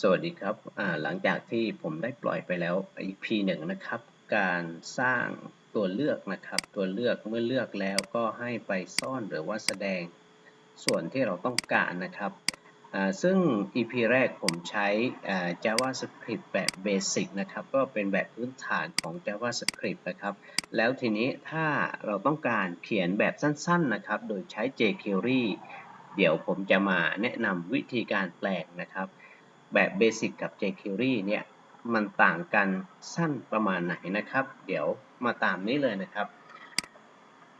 สวัสดีครับ หลังจากที่ผมได้ปล่อยไปแล้ว EP หนึ่งนะครับ การสร้างตัวเลือกนะครับ ตัวเลือกเมื่อเลือกแล้วก็ให้ไปซ่อนหรือว่าแสดงส่วนที่เราต้องการนะครับ ซึ่ง EP แรกผมใช้ JavaScript แบบ Basic นะครับ ก็เป็นแบบพื้นฐานของ JavaScript นะครับ แล้วทีนี้ถ้าเราต้องการเขียนแบบสั้นๆนะครับ โดยใช้ jQuery เดี๋ยวผมจะมาแนะนำวิธีการแปลงนะครับ แบบเบสิกกับ jQuery เนี่ยมันต่างกันสั้นประมาณไหนนะครับ เดี๋ยวมาตามนี้เลยนะครับ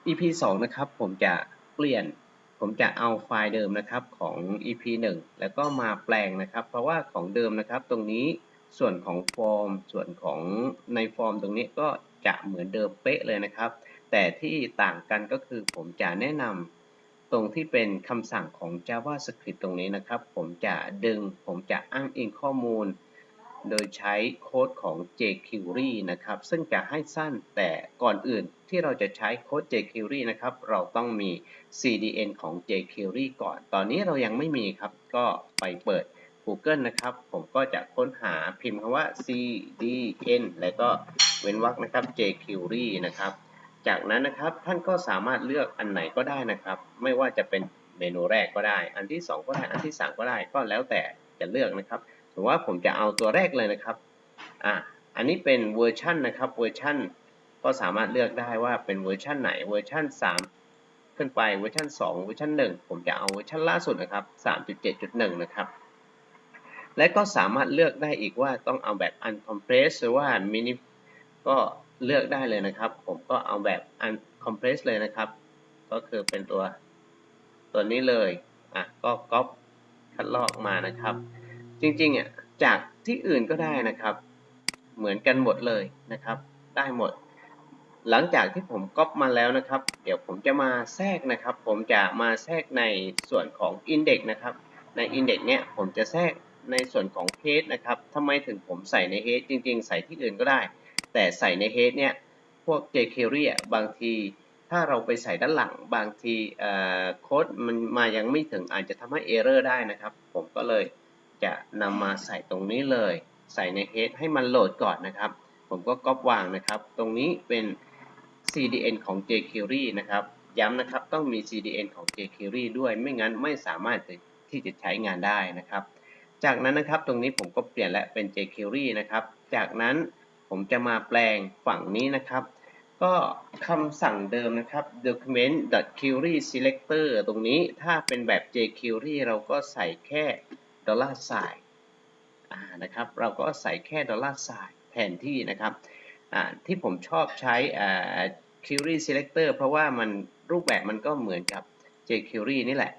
EP 2 นะครับ ผมจะเปลี่ยน ผมจะเอาไฟล์เดิมนะครับของ EP 1 แล้วก็มาแปลงนะครับ เพราะว่าของเดิมนะครับตรงนี้ส่วนของฟอร์ม ส่วนของในฟอร์มตรงนี้ก็จะเหมือนเดิมเป๊ะเลยนะครับ แต่ที่ต่างกันก็คือผมจะแนะนำ ตรงที่เป็นคำสั่งของ JavaScript ตรงนี้นะครับ ผมจะดึงผมจะอ้างอิงข้อมูล โดยใช้โค้ดของ jQuery นะครับ ซึ่งจะให้สั้นแต่ก่อนอื่นที่เราจะใช้โค้ด jQuery นะครับ เราต้องมี CDN ของ jQuery ก่อน ตอนนี้เรายังไม่มีครับ ก็ไปเปิด Google นะครับ ผมก็จะค้นหาพิมพ์คำว่า CDN แล้วก็เว้นวรรคนะครับ jQuery นะครับ จากนั้นนะครับท่านก็สามารถเลือกอันไหนก็ได้นะครับ ไม่ว่าจะเป็นเมนูแรกก็ได้ อันที่ 2 ก็ได้ อันที่ 3 ก็ได้ ก็แล้วแต่จะเลือกนะครับถือว่าผมจะเอาตัวแรกเลยนะครับ อ่า อันนี้เป็นเวอร์ชันนะครับ เวอร์ชันก็สามารถเลือกได้ว่าเป็นเวอร์ชันไหน เวอร์ชัน3 ขึ้นไป เวอร์ชัน2 เวอร์ชัน1 ผมจะเอาเวอร์ชันล่าสุดนะครับ 3.7.1 นะครับ และก็สามารถเลือกได้อีกว่าต้องเอาแบบ uncompressed หรือว่า mini ก็ เลือกได้เลยนะครับ ผมก็เอาแบบ uncompress เลยนะครับ ก็คือเป็นตัวตัวนี้เลยอะก็ก๊อปคัดลอกมานะครับ จริงๆอะจากที่อื่นก็ได้นะครับ เหมือนกันหมดเลยนะครับ ได้หมด หลังจากที่ผมก๊อปมาแล้วนะครับ เดี๋ยวผมจะมาแทรกนะครับ ผมจะมาแทรกในส่วนของ index นะครับ ใน index เนี้ยผมจะแทรกในส่วนของ head นะครับทำไมถึงผมใส่ใน head จริง ๆ ใส่ที่อื่นก็ได้ แต่ใส่ใน head เนี่ย พวก jQuery บางทีถ้าเราไปใส่ด้านหลัง บางทีโค้ดมันมายังไม่ถึงอาจจะทำให้ error ได้นะครับ ผมก็เลยจะนำมาใส่ตรงนี้เลย ใส่ใน head ให้มันโหลดก่อนนะครับ ผมก็ก๊อปวางนะครับ ตรงนี้เป็น CDN ของ jQuery นะครับ ย้ำนะครับต้องมี CDN ของ jQuery ด้วยไม่งั้นไม่สามารถที่จะใช้งานได้นะครับ จากนั้นนะครับตรงนี้ผมก็เปลี่ยนและเป็น jQuery นะครับ จากนั้น ผมจะมาแปลงฝั่งนี้นะครับ ก็คำสั่งเดิมนะครับ document query selector ตรงนี้ถ้าเป็นแบบ jQuery เราก็ใส่แค่ dollar sign นะครับ เราก็ใส่แค่ dollar sign แทนที่นะครับที่ผมชอบใช้ query selector เพราะว่ามันรูปแบบมันก็เหมือนกับ jQuery นี่แหละ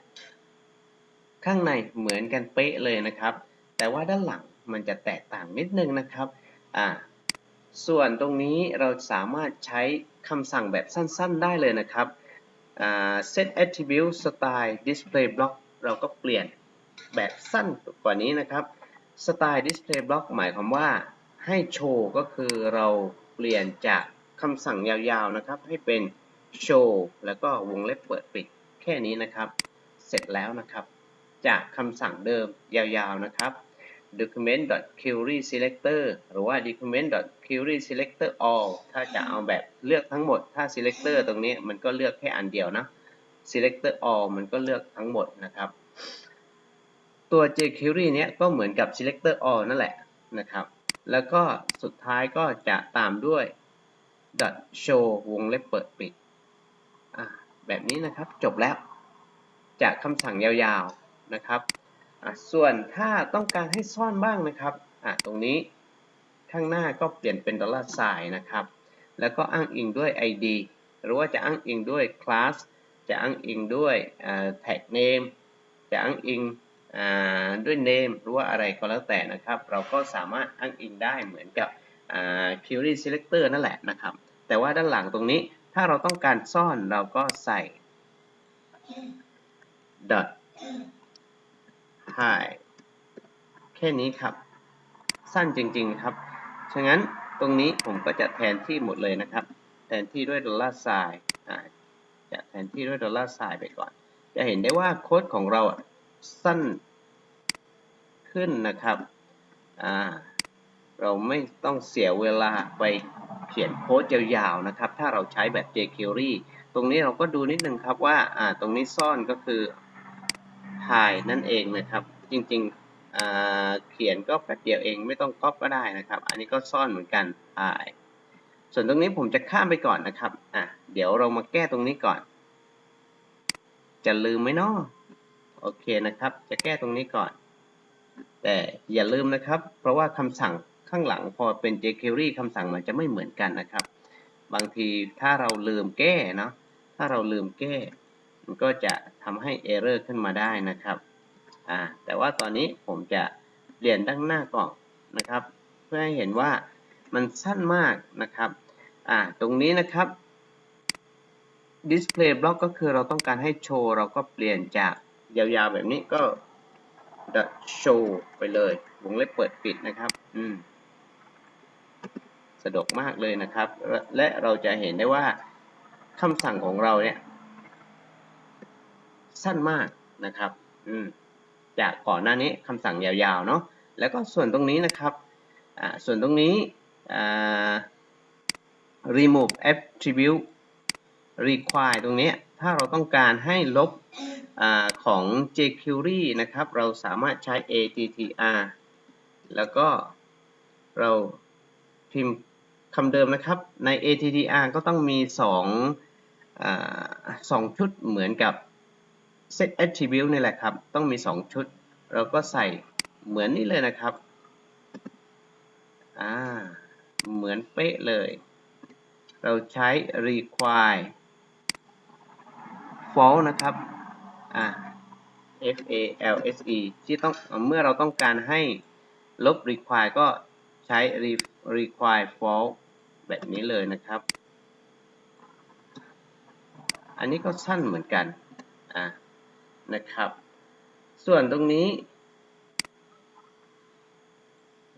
ข้างในเหมือนกันเป๊ะเลยนะครับ แต่ว่าด้านหลังมันจะแตกต่างนิดนึงนะครับ ส่วนตรงนี้เราสามารถใช้คำสั่งแบบสั้นๆ ได้เลยนะครับ set attribute style display block เราก็เปลี่ยนแบบสั้นกว่านี้นะครับ style display block หมายความว่าให้โชว์ก็คือเราเปลี่ยนจากคำสั่งยาวๆนะครับ ให้เป็น show แล้วก็วงเล็บเปิดปิดแค่นี้นะครับ เสร็จแล้วนะครับ จากคำสั่งเดิมยาวๆนะครับ document.query selector หรือว่า document.query selector all ถ้าจะเอาแบบเลือกทั้งหมด ถ้า selector ตรงนี้มันก็เลือกแค่อันเดียวนะ selector all มันก็เลือกทั้งหมดนะครับ ตัว jQuery เนี้ยก็เหมือนกับ selector all นั่นแหละนะครับ แล้วก็สุดท้ายก็จะตามด้วย .show วงเล็บเปิดปิด แบบนี้นะครับจบแล้ว จากคำสั่งยาวๆนะครับ ส่วนถ้าต้องการให้ซ่อนบ้างนะครับตรงนี้ข้างหน้าก็เปลี่ยนเป็นดอลลาร์ไซน์นะครับ แล้วก็อ้างอิงด้วย ID หรือว่าจะอ้างอิงด้วย class จะอ้างอิงด้วย tag name จะอ้างอิงด้วย name หรือว่าอะไรก็แล้วแต่นะครับ เราก็สามารถอ้างอิงได้เหมือนกับ query selector นั่นแหละนะครับ แต่ว่าด้านหลังตรงนี้ถ้าเราต้องการซ่อนเราก็ใส่ dot hi แค่นี้ครับ สั้นจริงๆครับ ฉะนั้นตรงนี้ผมก็จะแทนที่หมดเลยนะครับ แทนที่ด้วยดอลลาร์ไซน์จะแทนที่ด้วยดอลลาร์ไซน์ไปก่อน จะเห็นได้ว่าโค้ดของเราสั้นขึ้นนะครับ เราไม่ต้องเสียเวลาไปเขียนโค้ดยาวๆนะครับ ถ้าเราใช้แบบ jQuery ตรงนี้เราก็ดูนิดนึงครับว่าอ่าตรงนี้ซ่อนก็คือ hide นั่นเองนะครับ จริงๆเขียนก็แป๊บเดียวเองไม่ต้องก๊อปก็ได้นะครับ อันนี้ก็ซ่อนเหมือนกัน hide ส่วนตรงนี้ผมจะข้ามไปก่อนนะครับอะเดี๋ยวเรามาแก้ตรงนี้ก่อน จะลืมไหมเนาะโอเคนะครับ จะแก้ตรงนี้ก่อน แต่อย่าลืมนะครับ เพราะว่าคำสั่งข้างหลังพอเป็น jQuery คำสั่งมันจะไม่เหมือนกันนะครับ บางทีถ้าเราลืมแก้เนาะถ้าเราลืมแก้ มันก็จะทำให้ error ขึ้นมาได้นะครับอ่าแต่ว่าตอนนี้ผมจะเปลี่ยนด้านหน้ากล่อนนะครับ เพื่อให้เห็นว่ามันสั้นมากนะครับอ่าตรงนี้นะครับ display block ก็คือเราต้องการให้โชว์เราก็เปลี่ยนจากยาวๆแบบนี้ก็ dot show ไปเลยวงเล็บเปิดปิดนะครับ อืมสะดวกมากเลยนะครับ และเราจะเห็นได้ว่าคำสั่งของเราเนี่ย สั้นมากนะครับ อืม จากก่อนหน้านี้คำสั่งยาวๆเนาะ แล้วก็ส่วนตรงนี้นะครับ อ่า ส่วนตรงนี้ อ่า remove attribute require ตรงนี้ ถ้าเราต้องการให้ลบอของ jQuery นะครับ เราสามารถใช้ attr แล้วก็เราพิมพ์คำเดิมนะครับ ใน attr ก็ต้องมี2อสองชุดเหมือนกับ set attribute นี่แหละครับ ต้องมี 2 ชุด เราก็ใส่เหมือนนี้เลยนะครับ อ่า เหมือนเป๊ะเลย เราใช้ require false นะครับ อ่า f a l s e ที่ต้องเมื่อเราต้องการให้ลบ require ก็ใช้ require false แบบนี้เลยนะครับ อันนี้ก็สั้นเหมือนกัน อ่า นะครับ ส่วนตรงนี้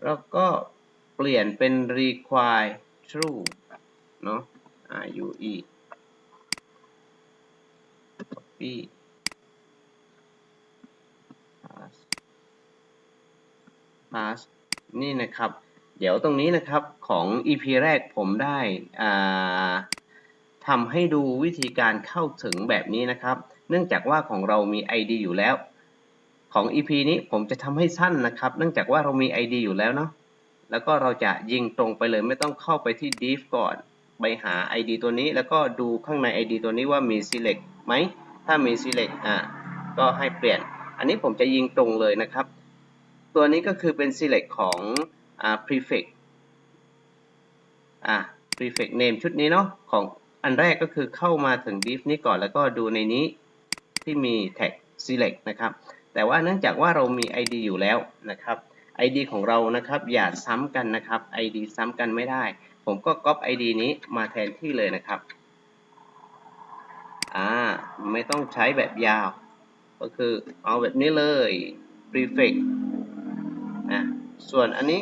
เราก็เปลี่ยนเป็น require true เนาะ r u e copy pass pass นี่นะครับ เดี๋ยวตรงนี้นะครับของ EP แรกผมได้ ทำให้ดูวิธีการเข้าถึงแบบนี้นะครับ เนื่องจากว่าของเรามี ID อยู่แล้ว ของ EP นี้ผมจะทำให้สั้นนะครับ เนื่องจากว่าเรามี ID อยู่แล้วเนาะแล้วก็เราจะยิงตรงไปเลยไม่ต้องเข้าไปที่ div ก่อนไปหา ID ตัวนี้ แล้วก็ดูข้างใน ID ตัวนี้ว่ามี select ไหม ถ้ามี select อ่าก็ให้เปลี่ยน อันนี้ผมจะยิงตรงเลยนะครับ ตัวนี้ก็คือเป็น select ของอ่า prefix อ่า prefix name ชุดนี้เนาะของ อันแรกก็คือเข้ามาถึง div นี้ก่อนแล้วก็ดูในนี้ที่มี tag select นะครับ แต่ว่าเนื่องจากว่าเรามี id อยู่แล้วนะครับ id ของเรานะครับอย่าซ้ำกันนะครับ id ซ้ำกันไม่ได้ ผมก็ copy id นี้มาแทนที่เลยนะครับอ่าไม่ต้องใช้แบบยาว ก็คือเอาแบบนี้เลย prefix อะส่วนอันนี้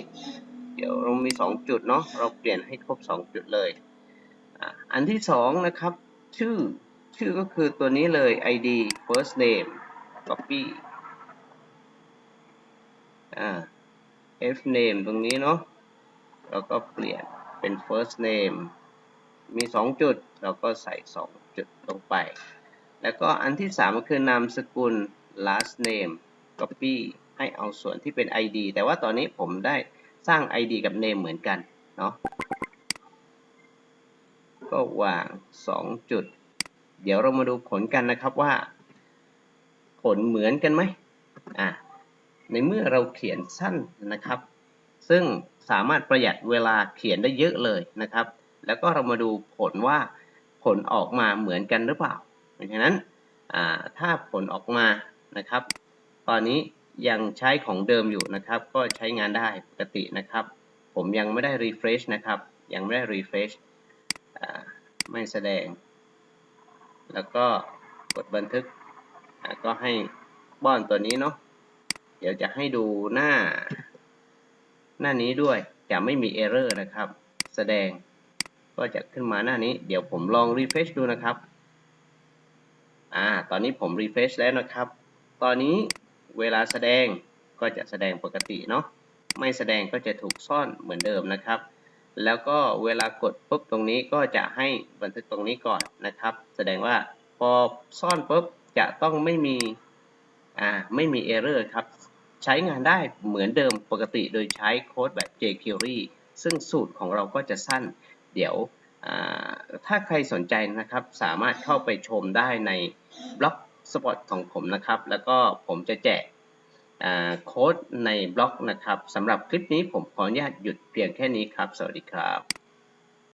เดี๋ยวเรามี 2 จุดเนาะเราเปลี่ยนให้ครบ 2 จุดเลย อันที่2นะครับ ชื่อชื่อก็คือตัวนี้เลย id first name copy อ่า f name ตรงนี้เนาะเราก็เปลี่ยนเป็น first name มี 2 จุด เราก็ใส่ 2 จุดลงไป แล้วก็อันที่3ก็คือนามสกุล last name copy ให้เอาส่วนที่เป็น id แต่ว่าตอนนี้ผมได้สร้าง id กับ name เหมือนกันเนาะ ก็วาง 2 จุด เดี๋ยวเรามาดูผลกันนะครับว่า ผลเหมือนกันไหมอะในเมื่อเราเขียนสั้นนะครับ ซึ่งสามารถประหยัดเวลาเขียนได้เยอะเลยนะครับ แล้วก็เรามาดูผลว่าผลออกมาเหมือนกันหรือเปล่าเพราะฉะนั้นถ้าผลออกมานะครับ ตอนนี้ยังใช้ของเดิมอยู่นะครับ ก็ใช้งานได้ปกตินะครับ ผมยังไม่ได้ refresh นะครับ ยังไม่ได้ refresh ไม่แสดง แล้วก็กดบันทึก ก็ให้บ้อนตัวนี้เนาะ เดี๋ยวจะให้ดูหน้า หน้านี้ด้วย จะไม่มี error นะครับ แสดง ก็จะขึ้นมาหน้านี้ เดี๋ยวผมลอง refresh ดูนะครับ อ่า ตอนนี้ผม refresh แล้วนะครับ ตอนนี้เวลาแสดงก็จะแสดงปกติเนาะ ไม่แสดงก็จะถูกซ่อนเหมือนเดิมนะครับ แล้วก็เวลากดปุ๊บตรงนี้ก็จะให้บันทึกตรงนี้ก่อนนะครับ แสดงว่าพอซ่อนปุ๊บจะต้องไม่มีอ่าไม่มี error ครับ ใช้งานได้เหมือนเดิมปกติโดยใช้โค้ดแบบ jQuery ซึ่งสูตรของเราก็จะสั้น เดี๋ยวถ้าใครสนใจนะครับสามารถเข้าไปชมได้ในบล็อกสปอตของผมนะครับ แล้วก็ผมจะแจก โค้ดในบล็อกนะครับสำหรับคลิปนี้ผมขออนุญาตหยุดเพียงแค่นี้ครับ สวัสดีครับ